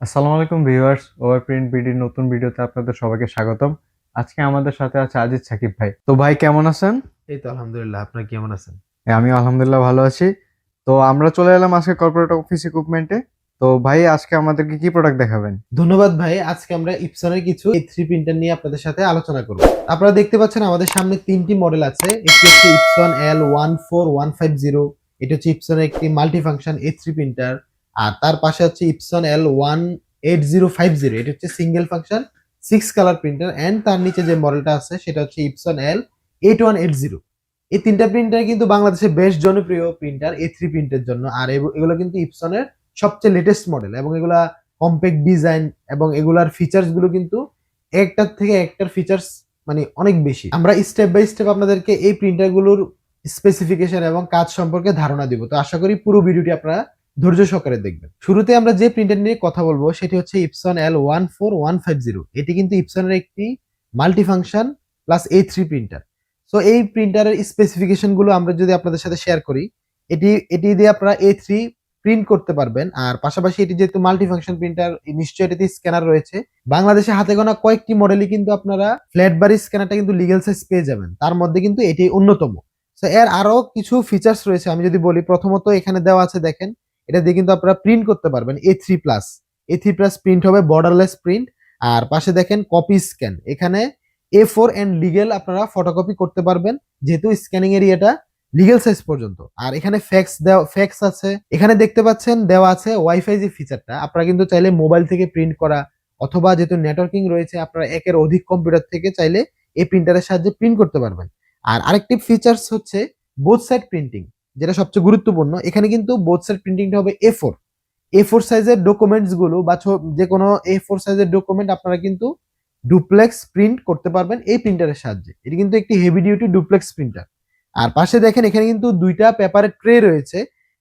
আসসালামু আলাইকুম viewers over print বিডির নতুন ভিডিওতে আপনাদের সবাইকে স্বাগতম। আজকে আমাদের সাথে আছে আজিজ সাকিব ভাই। তো ভাই কেমন আছেন? এই তো আলহামদুলিল্লাহ আপনার কেমন আছেন? আমি আলহামদুলিল্লাহ ভালো আছি। তো আমরা চলে এলাম আজকে কর্পোরেট অফিস ইকুইপমেন্টে তো ভাই আজকে আমাদেরকে কি প্রোডাক্ট দেখাবেন? ধন্যবাদ ভাই আজকে আমরা ইপসনের কিছু এই থ্রি প্রিন্টার নিয়ে আপনাদের সাথে আলোচনা করব। আপনারা দেখতে পাচ্ছেন আমাদের সামনে তিনটি মডেল আছে। একটি হচ্ছে Epson L one four one five zero এটি হচ্ছে ইপসনের একটি multi function A three printer আর তার পাশে হচ্ছে Epson L one eight zero five zero এটা হচ্ছে single function six colour printer and তার নিচে যে মডেলটা আছে, সেটা হচ্ছে Epson L eight one eight zero এই তিনটা প্রিন্টার কিন্তু বাংলাদেশে বেশ জনপ্রিয় প্রিন্টার এ থ্রি প্রিন্টের জন্য, আর এগুলো কিন্তু ইপসনের সবচেয়ে লেটেস্ট মডেল এবং এগুলা কম্প্যাক্ট ডিজাইন এবং এগুলার ফিচার্সগুলো কিন্তু একটার থেকে একটার ফিচার্স মানে অনেক বেশি। আমরা স্টেপ বাই স্টেপ আপনাদেরকে এই প্রিন্টারগুলোর স্পেসিফিকেশন এবং কাজ সম্পর্কে ধারণা দিব। তো আশা করি পুরো ভিডিওটি আপনারা ধৈর্য সহকারে দেখবেন। শুরুতে আমরা যে প্রিন্টার নিয়ে কথা বলব, সেটি হচ্ছে Epson L one four one five zero এটি কিন্তু ইপসনের একটি multi function plus A three printer so এই প্রিন্টারের স্পেসিফিকেশনগুলো আমরা যদি আপনাদের সাথে শেয়ার করি, এটি এটি দিয়ে আপনারা এ থ্রি প্রিন্ট করতে পারবেন। আর পাশাপাশি এটি যেহেতু মাল্টি ফাংশন প্রিন্টার নিশ্চয়ই এটিতে স্ক্যানার রয়েছে। বাংলাদেশে হাতে গোনা কয়েকটি মডেলই কিন্তু আপনারা ফ্ল্যাট বাড়ি স্ক্যানারটা কিন্তু লিগেল সাইজ পেয়ে যাবেন। তার মধ্যে কিন্তু এটি অন্যতম। তো এর আরও কিছু ফিচার্স রয়েছে। আমি যদি বলি, প্রথমত এখানে দেওয়া আছে, দেখেন এটা দিয়ে কিন্তু আপনারা প্রিন্ট করতে পারবেন A three plus A three plus print হবে বর্ডারলেস প্রিন্ট আর পাশে দেখেন কপি স্ক্যান এখানে এ ফোর অ্যান্ড লিগেল আপনারা ফটোকপি করতে পারবেন, যেহেতু স্ক্যানিং এরিয়াটা লিগেল সাইজ পর্যন্ত। আর এখানে ফ্যাক্স দেওয়া ফ্যাক্স আছে। এখানে দেখতে পাচ্ছেন দেওয়া আছে ওয়াইফাই যে ফিচারটা আপনারা কিন্তু চাইলে মোবাইল থেকে প্রিন্ট করা অথবা যেহেতু নেটওয়ার্কিং রয়েছে, আপনারা একের অধিক কম্পিউটার থেকে চাইলে এই প্রিন্টারের সাহায্যে প্রিন্ট করতে পারবেন। আর আরেকটি ফিচার্স হচ্ছে বোথ সাইড প্রিন্টিং যেটা সবচেয়ে গুরুত্বপূর্ণ, এখানে কিন্তু বোথ সাইড প্রিন্টিংটা হবে এ ফোর এ ফোর সাইজের ডকুমেন্টসগুলো বা যে কোনো এ ফোর সাইজের ডকুমেন্ট আপনারা কিন্তু ডুপ্লেক্স প্রিন্ট করতে পারবেন এই প্রিন্টারের সাহায্যে। এটি কিন্তু একটি হেভি ডিউটি ডুপ্লেক্স প্রিন্টার আর পাশে দেখেন, এখানে কিন্তু দুইটা পেপারের ট্রে রয়েছে।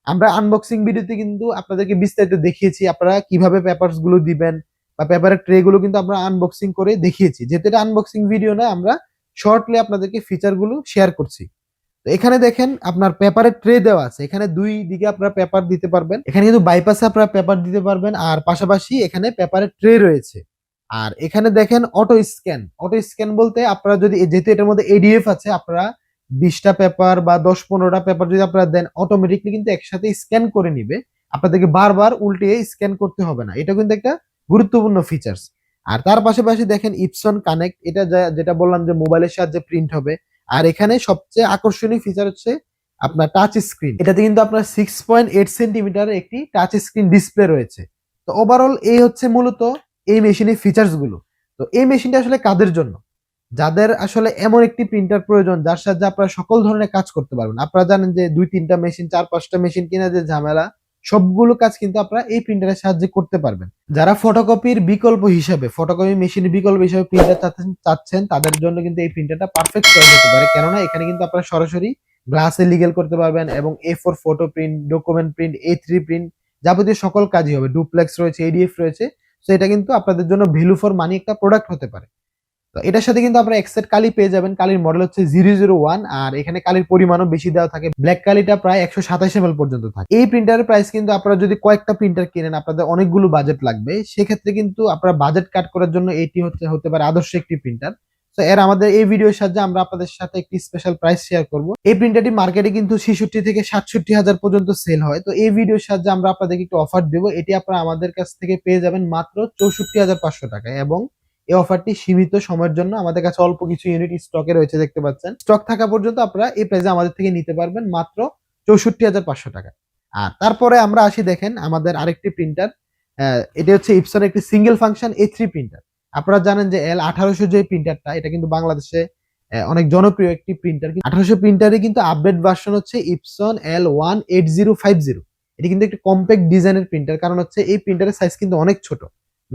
আমরা আনবক্সিং ভিডিওতে কিন্তু আপনাদেরকে বিস্তারিত দেখিয়েছি, আপনারা কীভাবে পেপারসগুলো দিবেন বা পেপারের ট্রে গুলো কিন্তু আমরা আনবক্সিং করে দেখিয়েছি। যেহেতু এটা আনবক্সিং ভিডিও না আমরা শর্টলি আপনাদেরকে ফিচারগুলো শেয়ার করছি। এখানে দেখেন আপনার পেপারের ট্রে দেওয়া আছে। এখানে দুই দিকে আপনারা পেপার দিতে পারবেন। এখানে কিন্তু বাইপাসে আপনারা পেপার দিতে পারবেন আর পাশাপাশি এখানে পেপারের ট্রে রয়েছে। আর এখানে দেখেন অটো স্ক্যান অটো স্ক্যান বলতে আপনারা যদি যেহেতু এটার মধ্যে এডিএফ আছে, আপনারা বিশটা পেপার বা দশ পনেরোটা পেপার যদি আপনারা দেন অটোমেটিকলি কিন্তু একসাথে স্ক্যান করে নিবে। আপনাদেরকে বারবার উল্টে স্ক্যান করতে হবে না। এটা কিন্তু একটা গুরুত্বপূর্ণ ফিচার্স আর তার পাশাপাশি দেখেন ইপসন কানেক্ট এটা যেটা বললাম যে মোবাইলের সাহায্যে প্রিন্ট হবে। আর এখানে সবচেয়ে আকর্ষণীয় ফিচার হচ্ছে আপনার টাচ স্ক্রিন এটাতে কিন্তু আপনার সিক্স পয়েন্ট এইট সেন্টিমিটার একটি টাচ স্ক্রিন ডিসপ্লে রয়েছে। তো ওভারঅল এই হচ্ছে মূলত এই মেশিনের ফিচার্সগুলো। তো এই মেশিনটা আসলে কাদের জন্য? যাদের আসলে এমন একটি প্রিন্টার প্রয়োজন, যার সাহায্যে আপনারা সকল ধরনের কাজ করতে পারবেন। আপনারা জানেন যে দুই তিনটা মেশিন চার পাঁচটা মেশিন কিনা যে ঝামেলা। সবগুলো কাজ কিন্তু আপনারা এই প্রিন্টারের সাহায্যে করতে পারবেন। যারা ফটোকপির বিকল্প হিসাবে ফটোকপি মেশিনের বিকল্প হিসাবে প্রিন্টার চাচ্ছেন তাদের জন্য কিন্তু এই প্রিন্টারটা পারফেক্ট চয়েস হতে পারে। কেননা এখানে কিন্তু আপনারা সরাসরি গ্লাসে লিগেল করতে পারবেন এবং A four photo print document print A three print যাবতীয় সকল কাজই হবে। ডুপ্লেক্স রয়েছে এডিএফ রয়েছে, তো এটা কিন্তু আপনাদের জন্য ভ্যালু ফর মানি একটা প্রোডাক্ট হতে পারে। তো এটার সাথে কিন্তু আপনারা এক্সেট কালি পেয়ে যাবেন। কালির মডেল হচ্ছে জিরো জিরো ওয়ান আর এখানে কালির পরিমাণও বেশি দেওয়া থাকে। ব্ল্যাক কালিটা প্রায় একশো সাতাশ এম পর্যন্ত থাকে। এই প্রিন্টারের প্রাইস কিন্তু আপনারা যদি কয়েকটা প্রিন্টার কিনেন, আপনাদের অনেকগুলো বাজেট লাগবে। সেক্ষেত্রে কিন্তু আপনারা বাজেট কাট করার জন্য এটি হচ্ছে, হতে পারে আদর্শ একটি প্রিন্টার তো এর আমাদের এই ভিডিওর সাহায্যে আমরা আপনাদের সাথে একটি স্পেশাল প্রাইস শেয়ার করব। এই প্রিন্টারটি মার্কেটে কিন্তু ছেষট্টি থেকে সাতষট্টি হাজার পর্যন্ত সেল হয়। তো এই ভিডিওর সাহায্যে আমরা আপনাদেরকে একটু অফার দেবো। এটি আপনারা আমাদের কাছ থেকে পেয়ে যাবেন মাত্র চৌষট্টি হাজার পাঁচশো টাকায় এবং এই অফারটি সীমিত সময়ের জন্য আমাদের কাছে অল্প কিছু ইউনিট স্টকে রয়েছে, দেখতে পাচ্ছেন। স্টক থাকা পর্যন্ত আপনারা এই প্রাইসে আমাদের থেকে নিতে পারবেন মাত্র চৌষট্টি হাজার পাঁচশো টাকা। আর তারপরে আমরা আসি, দেখেন, আমাদের আরেকটি প্রিন্টার এটা হচ্ছে ইপসন একটি single function A three printer আপনারা জানেন যে এল আঠারোশো যে প্রিন্টারটা এটা কিন্তু বাংলাদেশে অনেক জনপ্রিয় একটি প্রিন্টার আঠারোশো প্রিন্টারে কিন্তু আপডেট ভার্সন হচ্ছে Epson L one eight zero five zero এটি কিন্তু একটি কম্প্যাক্ট ডিজাইনের প্রিন্টার কারণ হচ্ছে এই প্রিন্টারের সাইজ কিন্তু অনেক ছোট।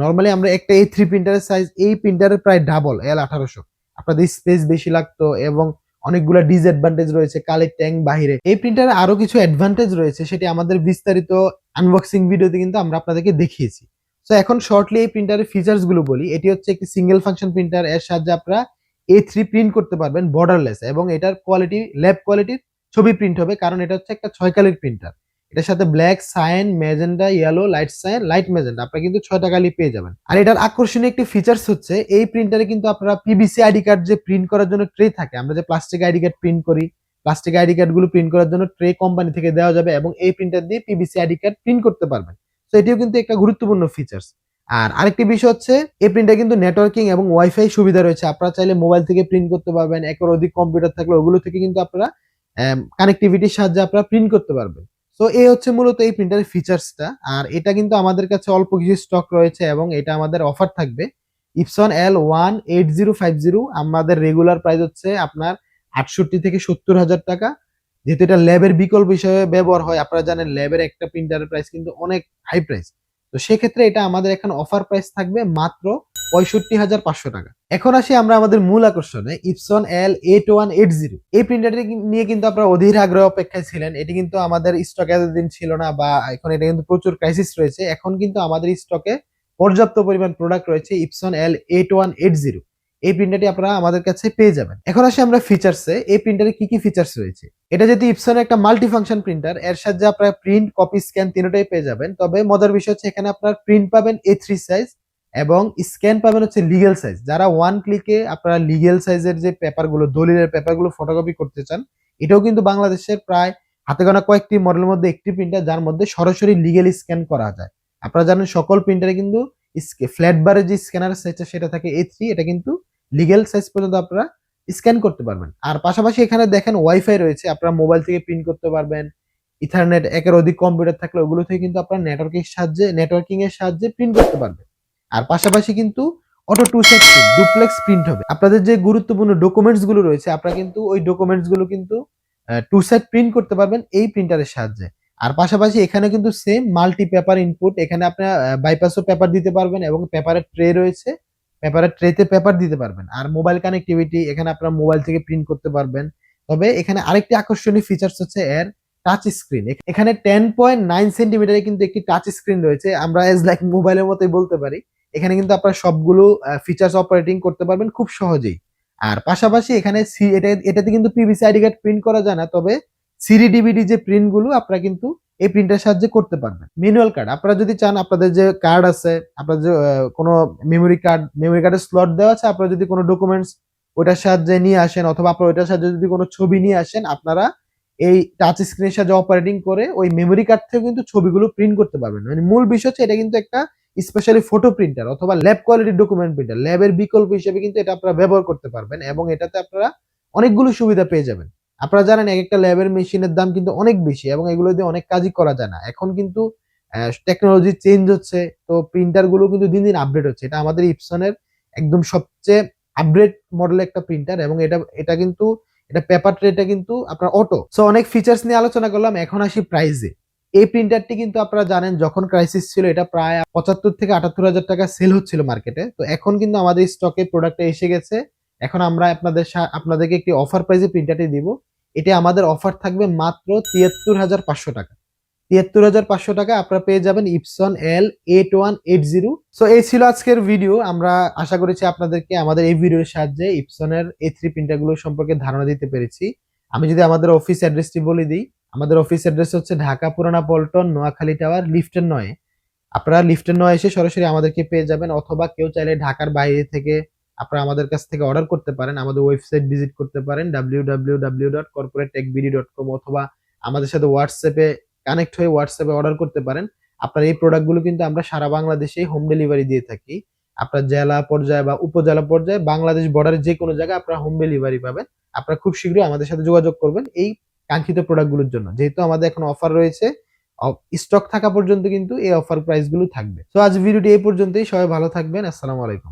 নর্মালি আমরা একটা এ থ্রি প্রিন্টারের সাইজ এই প্রিন্টারের প্রায় ডাবল এল আঠারোশো। আপনাদের স্পেস বেশি লাগতো এবং অনেকগুলো ডিসঅ্যাডভান্টেজ রয়েছে, কালের ট্যাঙ্ক বাহিরে। এই প্রিন্টারে আরও কিছু অ্যাডভান্টেজ রয়েছে, সেটি আমাদের বিস্তারিত আনবক্সিং ভিডিওতে কিন্তু আমরা আপনাদেরকে দেখিয়েছি। তো এখন শর্টলি এই প্রিন্টারের ফিচার্সগুলো বলি। এটি হচ্ছে একটি সিঙ্গেল ফাংশন প্রিন্টার এর সাহায্যে আপনারা এ থ্রি প্রিন্ট করতে পারবেন বর্ডারলেস এবং এটার কোয়ালিটি ল্যাব কোয়ালিটির ছবি প্রিন্ট হবে, কারণ এটা হচ্ছে একটা ছয় কালির প্রিন্টার এটার সাথে black cyan magenta yellow light cyan light magenta আপনারা কিন্তু ছয়টা কালি পেয়ে যাবেন। আর এটার আকর্ষণীয় একটি ফিচার্স হচ্ছে, এই প্রিন্টারে কিন্তু আপনারা পিবিসি আইডি কার্ড যে প্রিন্ট করার জন্য ট্রে থাকে, আমরা যে প্লাস্টিক আইডি কার্ড প্রিন্ট করি প্লাস্টিক আইডি কার্ডগুলো প্রিন্ট করার জন্য ট্রে কোম্পানি থেকে দেওয়া যাবে এবং এই প্রিন্টার দিয়ে পিবিসি আইডি কার্ড প্রিন্ট করতে পারবেন। তো এটিও কিন্তু একটা গুরুত্বপূর্ণ ফিচার্স আর আরেকটি বিষয় হচ্ছে, এই প্রিন্টার কিন্তু নেটওয়ার্কিং এবং ওয়াইফাই সুবিধা রয়েছে। আপনারা চাইলে মোবাইল থেকে প্রিন্ট করতে পারবেন, একের অধিক কম্পিউটার থাকলে ওগুলো থেকে কিন্তু আপনারা কানেক্টিভিটির সাহায্যে আপনারা প্রিন্ট করতে পারবেন। তো এই হচ্ছে মূলত এই প্রিন্টারের ফিচার্সটা আর এটা কিন্তু আমাদের কাছে অল্প কিছু স্টক রয়েছে এবং এটা আমাদের অফার থাকবে। Epson L one eight zero five zero আমাদের রেগুলার প্রাইস হচ্ছে আপনার আটষট্টি থেকে সত্তর হাজার টাকা। যেহেতু এটা ল্যাবের বিকল্প হিসেবে ব্যবহার হয়, আপনারা জানেন ল্যাবের একটা প্রিন্টারের প্রাইস কিন্তু অনেক হাই প্রাইস তো সেক্ষেত্রে এটা আমাদের এখানে অফার প্রাইস থাকবে মাত্র পঁয়ষট্টি হাজার পাঁচশো টাকা। এখন আসি আমরা আমাদের মূল আকর্ষণে Epson L eight one eight zero এই প্রিন্টারটি নিয়ে কিন্তু আপনারা অধীর আগ্রহ অপেক্ষায় ছিলেন। এটি কিন্তু আমাদের স্টক এতদিন ছিল না বা এখন এটা কিন্তু প্রচুর ক্রাইসিস রয়েছে। এখন কিন্তু আমাদের স্টকে পর্যাপ্ত পরিমাণ প্রোডাক্ট রয়েছে Epson L eight one eight zero এই প্রিন্টারটি আপনারা আমাদের কাছে পেয়ে যাবেন। এখন আসি আমরা ফিচার্সে এই প্রিন্টারে কি কি ফিচার্স রয়েছে? এটা যেহেতু ইপসনের একটা মাল্টি ফাংশন প্রিন্টার এর সাহায্যে আপনারা প্রিন্ট কপি স্ক্যান তিনটাই পেয়ে যাবেন। তবে মজার বিষয় হচ্ছে এখানে আপনার প্রিন্ট পাবেন এ থ্রি সাইজ এবং স্ক্যান পাবেন হচ্ছে লিগেল সাইজ যারা ওয়ান ক্লিকে আপনারা লিগেল সাইজের যে পেপারগুলো দলিলের পেপারগুলো ফটোকপি করতে চান, এটাও কিন্তু বাংলাদেশের প্রায় হাতে গোনা কয়েকটি মডেলের মধ্যে একটি প্রিন্টার যার মধ্যে সরাসরি লিগেল স্ক্যান করা যায়। আপনারা জানেন সকল প্রিন্টারে কিন্তু ফ্ল্যাট বারের যে স্ক্যানার সাইজটা সেটা থাকে এ থ্রি এটা কিন্তু লিগেল সাইজ পর্যন্ত আপনারা স্ক্যান করতে পারবেন। আর পাশাপাশি এখানে দেখেন ওয়াইফাই রয়েছে, আপনারা মোবাইল থেকে প্রিন্ট করতে পারবেন। ইথারনেট একের অধিক কম্পিউটার থাকলে ওগুলো থেকে কিন্তু আপনারা নেটওয়ার্কের সাহায্যে নেটওয়ার্কিং এর সাহায্যে প্রিন্ট করতে পারবেন। আর পাশাপাশি কিন্তু auto two set duplex print হবে। আপনাদের যে গুরুত্বপূর্ণ ডকুমেন্টসগুলো রয়েছে, আপনারা কিন্তু ওই ডকুমেন্টসগুলো কিন্তু টু সেট প্রিন্ট করতে পারবেন এই প্রিন্টারের সাহায্যে। আর পাশাপাশি এখানে কিন্তু সেম মাল্টি পেপার ইনপুট এখানে আপনারা বাইপাসও পেপার দিতে পারবেন এবং পেপারের ট্রে রয়েছে পেপারের ট্রেতে পেপার দিতে পারবেন। আর মোবাইল কানেক্টিভিটি এখানে আপনারা মোবাইল থেকে প্রিন্ট করতে পারবেন। তবে এখানে আরেকটি আকর্ষণীয় ফিচার্স হচ্ছে এর টাচ স্ক্রিন এখানে টেন পয়েন্ট নাইন সেন্টিমিটারে কিন্তু একটি টাচ স্ক্রিন রয়েছে। আমরা এজ লাইক মোবাইলের মতোই বলতে পারি। এখানে কিন্তু আপনারা সবগুলো ফিচার্স অপারেটিং করতে পারবেন খুব সহজেই। আর পাশাপাশি এখানে সি- এটা, এটাতে কিন্তু পিভিসি আইডি কার্ড প্রিন্ট করা যায় না, তবে সিডি ডিভিডি যে প্রিন্টগুলো, আপনারা কিন্তু এই প্রিন্টের সাহায্যে করতে পারবেন। ম্যানুয়াল কার্ড আপনারা যদি চান আপনাদের যে কার্ড আছে আপনার যে কোনো মেমোরি কার্ড মেমোরি কার্ডের স্লট দেওয়া আছে, আপনারা যদি কোনো ডকুমেন্টস ওটার সাহায্যে নিয়ে আসেন, অথবা আপনারা ওটার সাহায্যে যদি কোনো ছবি নিয়ে আসেন, আপনারা এই টাচ স্ক্রিনের সাহায্যে অপারেটিং করে ওই মেমোরি কার্ড থেকে কিন্তু ছবিগুলো প্রিন্ট করতে পারবেন। মানে মূল বিষয় হচ্ছে এটা কিন্তু একটা স্পেশালি ফটো প্রিন্টার অথবা ল্যাব কোয়ালিটি ডকুমেন্ট প্রিন্টার ল্যাবের বিকল্প হিসেবে কিন্তু এটা আপনারা ব্যবহার করতে পারবেন এবং এটাতে আপনারা অনেকগুলো সুবিধা পেয়ে যাবেন। আপনারা জানেন এক একটা ল্যাবের মেশিনের দাম কিন্তু অনেক বেশি এবং এগুলো দিয়ে অনেক কাজই করা যায় না। এখন কিন্তু টেকনোলজি চেঞ্জ হচ্ছে, তো প্রিন্টারগুলো কিন্তু দিন দিন আপডেট হচ্ছে। এটা আমাদের ইপসনের একদম সবচেয়ে আপডেট মডেলের একটা প্রিন্টার এবং এটা এটা কিন্তু, এটা পেপার ট্রেটা কিন্তু আপনার অটো সো অনেক ফিচার্স নিয়ে আলোচনা করলাম, এখন আসি প্রাইসে এই প্রিন্টারটি কিন্তু আপনারা জানেন যখন ক্রাইসিস ছিল, এটা প্রায় পঁচাত্তর থেকে আটাত্তর হাজার টাকা সেল হচ্ছিল মার্কেটে তো এখন কিন্তু আমাদের স্টকে প্রোডাক্টটা এসে গেছে। এখন আমরা আপনাদের আপনাদেরকে একটি অফার প্রাইসে প্রিন্টারটি দিব। এটা আমাদের অফার থাকবে মাত্র তিয়াত্তর হাজার পাঁচশো টাকা। তিয়াত্তর হাজার পাঁচশো টাকা আপনারা পেয়ে যাবেন Epson L eight one eight zero so এই ছিল আজকের ভিডিও আমরা আশা করেছি আপনাদেরকে আমাদের এই ভিডিওর সাহায্যে ইপসনের এই থ্রি প্রিন্টারগুলো সম্পর্কে ধারণা দিতে পেরেছি। আমি যদি আমাদের অফিস অ্যাড্রেসটি বলে দিই আমাদের অফিস অ্যাড্রেস হচ্ছে ঢাকা, পুরানা, পল্টন, নোয়াখালী টাওয়ার লিফটের নয়। আপনারা লিফটের নয় এসে সরাসরি আমাদেরকে পেয়ে যাবেন, অথবা কেউ চাইলে ঢাকার বাইরে থেকে আপনারা আমাদের কাছ থেকে অর্ডার করতে পারেন, আমাদের ওয়েবসাইট ভিজিট করতে পারেন W W W dot corporate dot com অথবা আমাদের সাথে হোয়াটসঅ্যাপে কানেক্ট হয়ে হোয়াটসঅ্যাপে অর্ডার করতে পারেন। আপনার এই প্রোডাক্টগুলো কিন্তু আমরা সারা বাংলাদেশেই হোম ডেলিভারি দিয়ে থাকি। আপনার জেলা পর্যায়ে বা উপজেলা পর্যায়ে, বাংলাদেশ বর্ডারের যে কোনো জায়গায় আপনারা হোম ডেলিভারি পাবেন। আপনারা খুব শীঘ্রই আমাদের সাথে যোগাযোগ করবেন। এই কাঙ্ক্ষিত প্রোডাক্টগুলোর জন্য। যেহেতু আমাদের এখন অফার রয়েছে স্টক থাকা পর্যন্ত কিন্তু এই অফার প্রাইসগুলো থাকবে। তো আজ ভিডিওটি এই পর্যন্তই। সবাই ভালো থাকবেন। আসসালামু আলাইকুম।